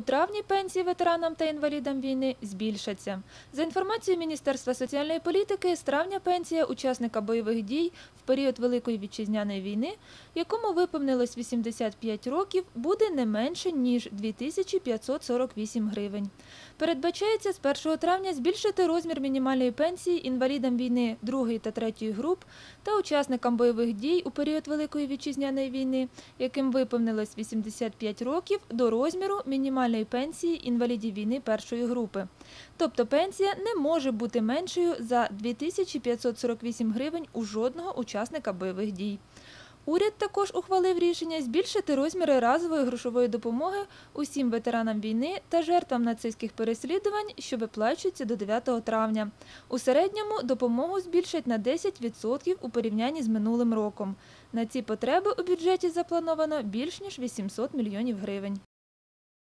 У травні пенсії ветеранам та інвалідам війни збільшаться. За інформацією Міністерства соціальної політики, з травня пенсія учасника бойових дій в період Великої вітчизняної війни, якому виповнилось 85 років, буде не менше ніж 2548 гривень. Передбачається з 1 травня збільшити розмір мінімальної пенсії інвалідам війни 2 та 3 груп та учасникам бойових дій у період Великої вітчизняної війни, яким виповнилось 85 років, до розміру мінімальної пенсії інвалідів війни першої групи. Тобто пенсія не може бути меншою за 2548 гривень у жодного учасника бойових дій. Уряд також ухвалив рішення збільшити розміри разової грошової допомоги усім ветеранам війни та жертвам нацистських переслідувань, що виплачуються до 9 травня. У середньому допомогу збільшать на 10% у порівнянні з минулим роком. На ці потреби у бюджеті заплановано більш ніж 800 мільйонів гривень.